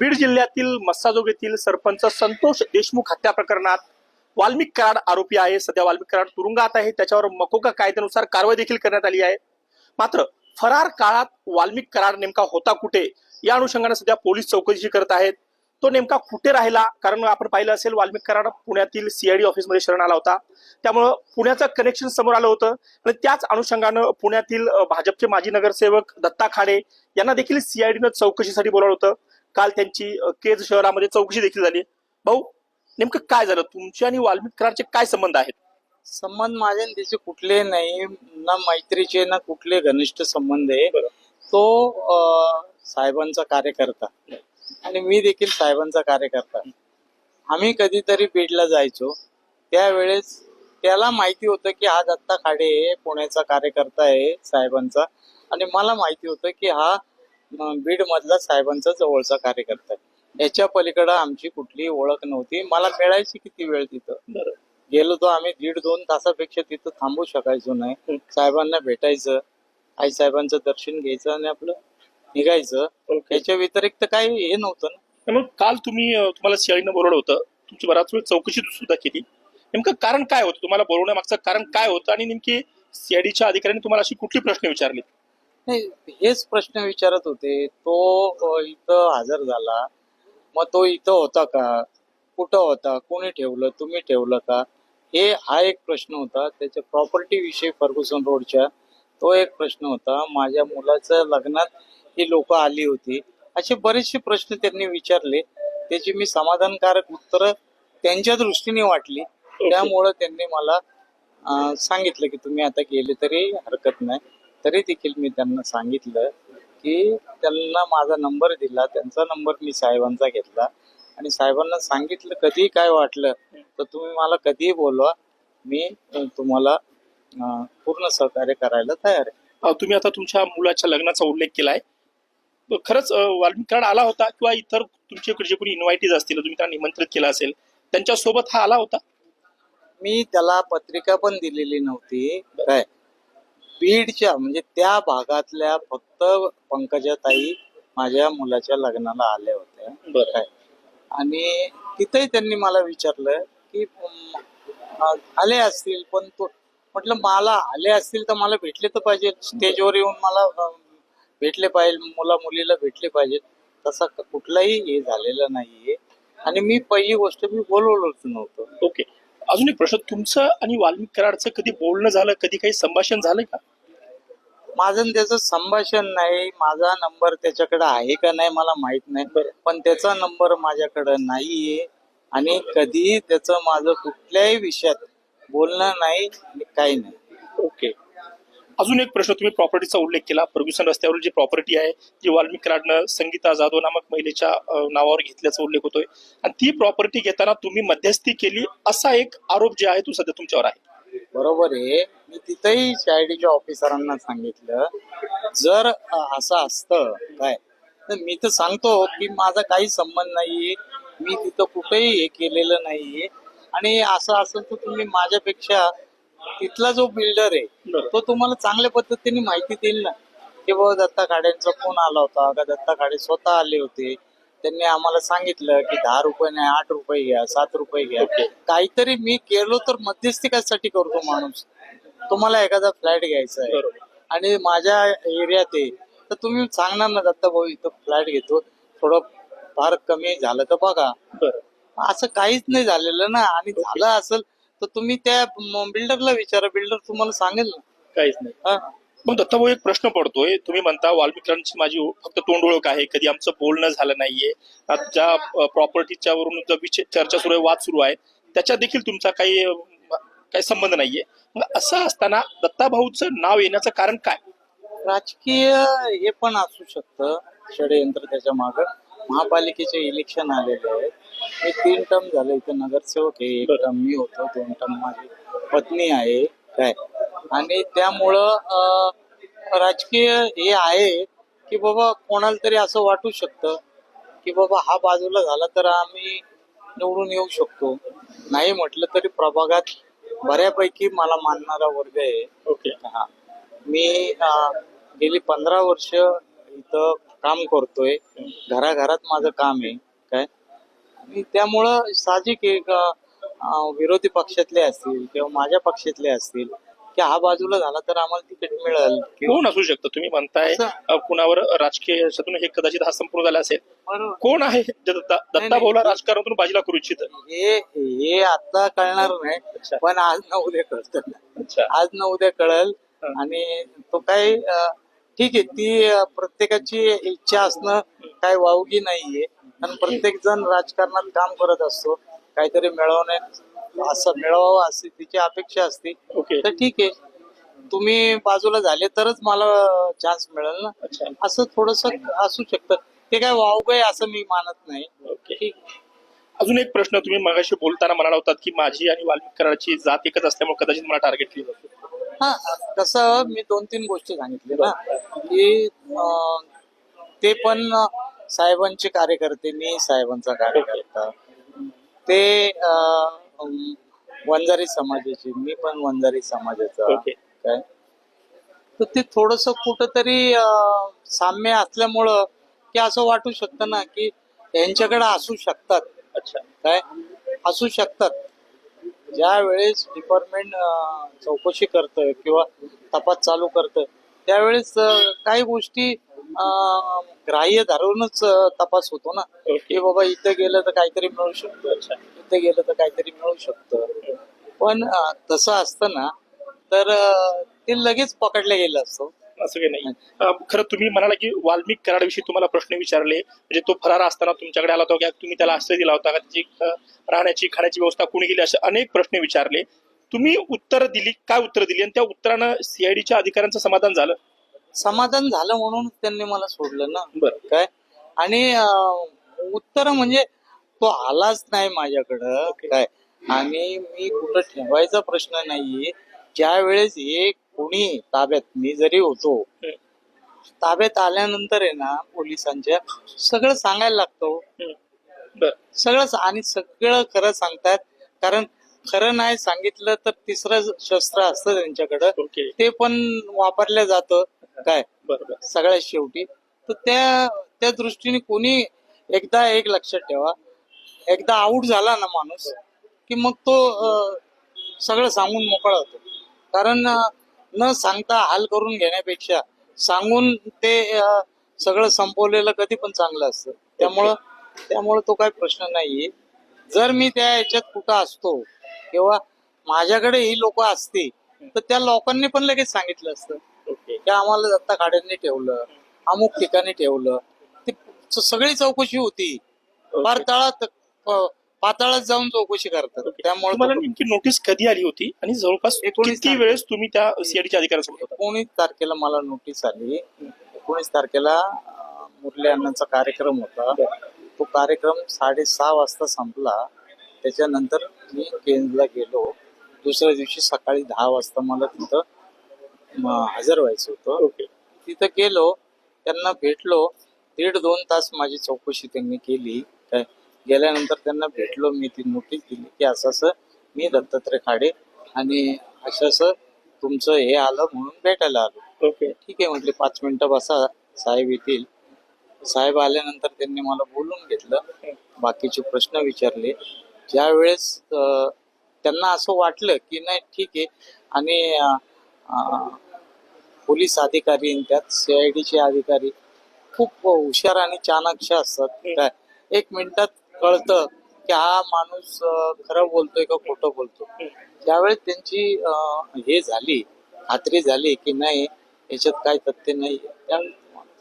बीड जिल्ह्यातील मस्साजोग येथील सरपंच संतोष देशमुख हत्या प्रकरणात वाल्मिक कराड आरोपी आहे. सध्या वाल्मिक कराड तुरुंगात आहे. त्याच्यावर मकोका कायद्यानुसार कारवाई देखील करण्यात आली आहे. मात्र फरार काळात वाल्मिक कराड नेमका होता कुठे? या अनुषंगाने सध्या पोलीस चौकशी करत आहेत. तो नेमका कुठे राहिला? कारण आपण पाहिलं असेल वाल्मिक कराड पुण्यातील सीआयडी ऑफिसमध्ये शरण आला होता. त्यामुळं पुण्याचं कनेक्शन समोर आलं होतं. आणि त्याच अनुषंगानं पुण्यातील भाजपचे माजी नगरसेवक दत्ता खाडे यांना देखील सीआयडीनं चौकशीसाठी बोलावलं होतं. काल त्यांची केज शहरामध्ये चौकशी देखील झाली. भाऊ नेमकं काय झालं? तुमचे आणि वाल्मिक कराडचे काय संबंध आहेत? संबंध माझे आणि त्याचे कुठले नाही ना मैत्रीचे ना कुठले घनिष्ठ संबंध आहे. तो साहेबांचा कार्यकर्ता. आणि मी देखील साहेबांचा कार्यकर्ता. आम्ही कधीतरी बीडला जायचो. त्यावेळेस त्याला माहिती होतं की हा दत्ता खाडे पुण्याचा कार्यकर्ता आहे साहेबांचा. आणि मला माहिती होतं की हा बीड मधला साहेबांचा जवळचा कार्यकर्ता याच्या पलीकडे आमची कुठलीही ओळख नव्हती. मला मिळायची किती वेळ तिथं? गेलो तो आम्ही दीड दोन तासापेक्षा तिथं थांबू शकायचो नाही. साहेबांना भेटायचं आई साहेबांचं दर्शन घ्यायचं आणि आपलं निघायचं. याच्या व्यतिरिक्त काही हे नव्हतं ना. मग काल तुम्ही तुम्हाला सीआयडीनं बोलवलं होतं. तुमची बराच वेळ चौकशी सुद्धा केली. नेमकं कारण काय होतं? तुम्हाला बोलवण्यामागचं कारण काय होतं? आणि नेमकी सीआयडीच्या अधिकाऱ्यांनी तुम्हाला अशी कुठली प्रश्न विचारले? नाही हेच प्रश्न विचारत होते. तो इथं हजर झाला. मग तो इथं होता का? कुठं होता? कोणी ठेवलं? तुम्ही ठेवलं का? हे हा एक प्रश्न होता. त्याच्या प्रॉपर्टी विषयी फर्ग्युसन रोडच्या तो एक प्रश्न होता. माझ्या मुलाचं लग्नात ही लोक आली होती. असे बरेचसे प्रश्न त्यांनी विचारले. त्याची मी समाधानकारक उत्तर त्यांच्या दृष्टीने वाटली. त्यामुळं त्यांनी मला सांगितलं की तुम्ही आता गेले तरी हरकत नाही. तरी देखील मी त्यांना सांगितलं की त्यांना माझा नंबर दिला त्यांचा नंबर मी साहेबांचा घेतला. आणि साहेबांना सांगितलं कधी काय वाटलं तर तुम्ही मला कधीही बोलवा. मी तुम्हाला पूर्ण सहकार्य करायला तयार आहे. तुम्ही आता तुमच्या मुलाच्या लग्नाचा उल्लेख केलाय. खरंच अ, वाल्मिक कराड आला होता किंवा इतर तुमच्याकडे जे कोणी इन्व्हायटीज असतील तुम्ही त्यांना निमंत्रित केलं असेल त्यांच्यासोबत हा आला होता? मी त्याला पत्रिका पण दिलेली नव्हती. काय? बीडच्या म्हणजे त्या भागातल्या फक्त पंकजाताई माझ्या मुलाच्या लग्नाला आल्या होत्या. बरं. काय? आणि तिथेही त्यांनी मला विचारलं की आले असतील पण तो म्हटलं मला आले असतील तर मला भेटले तर पाहिजे स्टेजवर येऊन मला भेटले पाहिजे मुला मुलीला भेटले पाहिजे तसा कुठलाही हे झालेलं नाहीये. आणि मी पहिली गोष्ट मी बोलवलोच नव्हतं. ओके. अजून एक प्रश्न. तुमचं आणि वाल्मिक कराडचं कधी बोलणं झालं? कधी काही संभाषण झालं का? माझं त्याचं संभाषण नाही माझा नंबर त्याच्याकडे आहे का नाही मला माहीत नाही. पण त्याचा नंबर माझ्याकडे नाहीये. आणि कधीही त्याचं माझं कुठल्याही विषयात बोलणं नाही काही नाही. ओके. अजून एक प्रश्न तुम्ही प्रॉपर्टीचा उल्लेख केला. फर्ग्युसन रस्त्यावर जी प्रॉपर्टी आहे जी वाल्मिक कराडनं संगीता जाधव नामक महिलेच्या नावावर घेतल्याचा उल्लेख होतोय. आणि ती प्रॉपर्टी घेताना तुम्ही मध्यस्थी केली असा एक आरोप जे आहे तो सध्या तुमच्यावर आहे. बरोबर आहे. मी तिथेही सीआयडीच्या ऑफिसरांना सांगितलं. जर असं असतं काय तर मी तर सांगतो की माझा काही संबंध नाहीये. मी तिथं कुठेही हे केलेलं नाहीये. आणि असं असेल तर तुम्ही माझ्यापेक्षा तिथला जो बिल्डर आहे. तो तुम्हाला चांगल्या पद्धतीने माहिती देईल ना. की बाबा दत्ता खाड्यांचा फोन आला होता? का दत्ता खाडे स्वतः आले होते? त्यांनी आम्हाला सांगितलं की दहा रुपये नाही आठ रुपये घ्या सात रुपये घ्या. काहीतरी मी केलो तर मध्यस्थी कशासाठी करतो माणूस? तुम्हाला एखादा फ्लॅट घ्यायचा आहे. बरोबर. आणि माझ्या एरियात आहे तर तुम्ही सांगणार ना दत्ता भाऊ इथं फ्लॅट घेतो. थोडं फार कमी झालं तर बघा. बरं. असं काहीच नाही झालेलं ना. आणि झालं असेल तर तुम्ही त्या बिल्डरला विचारा. बिल्डर तुम्हाला सांगेल ना. काहीच नाही. हा. मग दत्ताभाऊ एक प्रश्न पडतोय. तुम्ही म्हणता वाल्मिकांची माझी ओ- फक्त तोंड ओळख आहे. कधी आमचं बोलणं झालं नाहीये. आता ज्या प्रॉपर्टीच्या वरून जो चर्चा सुरू आहे वाद सुरू आहे त्याच्यात देखील तुमचा काही अ, काही संबंध नाहीये. मग असं असताना दत्ताभाऊचं नाव येण्याचं कारण काय? राजकीय हे पण असू शकतं. षडयंत्र त्याच्या माग. महापालिकेचे इलेक्शन आलेले आहेत. मी तीन टर्म झालं. इथं नगरसेवक आहे. एक. टर्म मी होतो. दोन टर्म माझी पत्नी आहे. काय? आणि त्यामुळं अं, राजकीय हे आहे की बाबा कोणाला तरी असं वाटू शकतं की बाबा हा बाजूला झाला तर आम्ही निवडून येऊ शकतो. नाही म्हटलं तरी प्रभागात बऱ्यापैकी मला मानणारा वर्ग आहे. ओके. हा. मी अं, गेली पंधरा वर्ष इथं काम करतोय. घराघरात माझं काम आहे. काय? आणि त्यामुळं साहजिक आहे का अं, विरोधी पक्षातले असतील किंवा माझ्या पक्षातले असतील की हा बाजूला झाला तर आम्हाला तिकीट मिळेल. कोण असू शकतं? तुम्ही म्हणताय अ, कुणावर राजकीय याच्यातून हे कदाचित हा संपूर्ण झाला असेल. बरोबर. कोण आहे? जे दत्ता दत्ता नाही. भाऊला राजकारणातून बाजूला करू इच्छित. हे हे आता कळणार अच्छा. नाही पण आज ना उद्या कळतं. अच्छा. आज ना उद्या कळेल. हं. आणि तो काय अं, ठीक आहे ती अं, प्रत्येकाची इच्छा असणं काय वावगी नाहीये. आणि प्रत्येक जण राजकारणात काम करत असतो. काहीतरी मिळवणे असं मिळवावं अशी तिची अपेक्षा असते. ओके. तर ठीक आहे. तुम्ही बाजूला झाले तरच मला चान्स मिळेल ना. अच्छा. असं थोडस असू शकतं. ते काय वावग आहे असं मी मानत नाही. ओके. ठीक. अजून एक प्रश्न तुम्ही मगाशी बोलताना म्हणाला होतात की माझी आणि वाल्मिक कराडाची जात एकच असल्यामुळे कदाचित मला टार्गेट केलं जातं हा कसं मी दोन तीन गोष्टी सांगितले. ना की अं, ते पण साहेबांचे कार्यकर्ते मी साहेबांचा कार्यकर्ता. ते अं, वंजारी समाजाचे मी पण वंजारी समाजाचा ओके. काय? तर ते थोडस कुठंतरी अं, साम्य असल्यामुळं की असं वाटू शकतं ना की यांच्याकडे असू शकतात. अच्छा. काय? असू शकतात. ज्या वेळेस डिपार्टमेंट चौकशी करतं किंवा तपास चालू करतं त्यावेळेस अं, काही गोष्टी ग्राह्य धरूनच तपास होतो ना. की बाबा इथं गेलं तर काहीतरी मिळू शकतं. अच्छा. इथं गेलं तर काहीतरी मिळू शकतं. पण तसं असतं ना तर ते लगेच पकडलं गेलं असतं. असं काही नाही. खरं तुम्ही म्हणाला की वाल्मिक कराडाविषयी तुम्हाला प्रश्न विचारले. म्हणजे तो फरार असताना तुमच्याकडे आला होता तुम्ही त्याला आश्रय दिला होता का? त्याची राहण्याची खाण्याची व्यवस्था कोणी केली? असे अनेक प्रश्न विचारले. तुम्ही उत्तर दिली काय उत्तर दिली? आणि त्या उत्तरानं सीआयडीच्या अधिकाऱ्यांचं समाधान झालं? समाधान झालं म्हणून त्यांनी मला सोडलं ना. बरं. काय? आणि अं, उत्तर म्हणजे तो आलाच नाही माझ्याकडं. काय? आणि मी कुठं ठेवायचा प्रश्न नाहीये. ज्या वेळेस हे कोणी ताब्यात मी जरी होतो. ताब्यात आल्यानंतर आहे ना पोलिसांच्या सगळं सांगायला लागतो. बरं. आणि सगळं खरं सांगतात. कारण खरं नाही सांगितलं तर तिसरं शस्त्र असतं त्यांच्याकडं. ओके. ते पण वापरलं जातं. काय? सगळ्यात शेवटी. तर त्या त्या दृष्टीने कोणी एकदा एक लक्षात ठेवा. एकदा आऊट झाला ना माणूस की मग तो सगळं सांगून मोकळा होतो. कारण न सांगता हाल करून घेण्यापेक्षा सांगून ते सगळं संपवलेलं कधी पण चांगलं असतं. त्यामुळं त्यामुळं तो काही प्रश्न नाहीये. जर मी त्या याच्यात कुठं असतो किंवा माझ्याकडे ही लोक असती तर त्या लोकांनी पण लगेच सांगितलं असतं. की आम्हाला दत्ता खाड्यांनी ठेवलं अमुक ठिकाणी ठेवलं. ती सगळी चौकशी होती. फार तळात पाताळात जाऊन चौकशी करतात. त्यामुळे नेमकी नोटीस कधी आली होती? आणि जवळपास एकोणीस किती. वेळेस तुम्ही त्या सीआयडीच्या अधिकाऱ्यांसोबत होता? एकोणीस तारखेला मला नोटीस आली. एकोणीस तारखेला मुरली अण्णांचा कार्यक्रम होता. तो कार्यक्रम साडेसहा वाजता संपला. त्याच्यानंतर मी केंद्रला गेलो. दुसऱ्या दिवशी सकाळी दहा वाजता मला तिथं हजर व्हायचं होतं. ओके. तिथं गेलो त्यांना भेटलो. दीड दोन तास माझी चौकशी त्यांनी केली. काय गेल्यानंतर त्यांना भेटलो मी ती नोटीस दिली की असं असं मी दत्तात्रय खाडे आणि असं असं तुमचं हे आलं म्हणून भेटायला आलो. ओके. ठीक आहे म्हटले पाच मिनिटं बसा साहेब येतील. साहेब आल्यानंतर त्यांनी मला बोलून घेतलं. बाकीचे प्रश्न विचारले. ज्या वेळेस त्यांना असं वाटलं की नाही ठीक आहे. आणि पोलीस अधिकारी आणि त्यात सीआयडीचे अधिकारी खूप हुशार आणि चाणाक्ष असतात. काय? एक मिनिटात कळतं की हा माणूस खरं बोलतोय का खोटं बोलतोय? ज्यावेळेस त्यांची हे झाली खात्री झाली की नाही याच्यात काय तथ्य नाही त्यावेळेस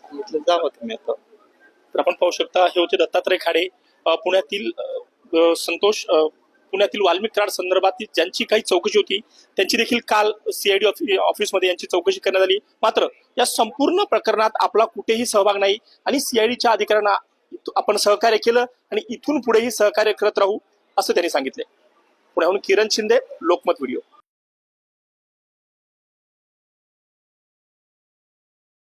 सांगितलं जावं तुम्ही आता. तर आपण पाहू शकता हे होते दत्तात्रय खाडे पुण्यातील संतोष पुण्यातील वाल्मिक कराड संदर्भात ज्यांची काही चौकशी होती त्यांची देखील काल सीआयडी ऑफिसमध्ये यांची चौकशी करण्यात आली. मात्र या संपूर्ण प्रकरणात आपला कुठेही सहभाग नाही आणि सीआयडीच्या अधिकाऱ्यांना आपण सहकार्य केलं आणि इथून पुढेही सहकार्य करत राहू असं त्यांनी सांगितले पुण्याहून किरण शिंदे लोकमत व्हिडिओ.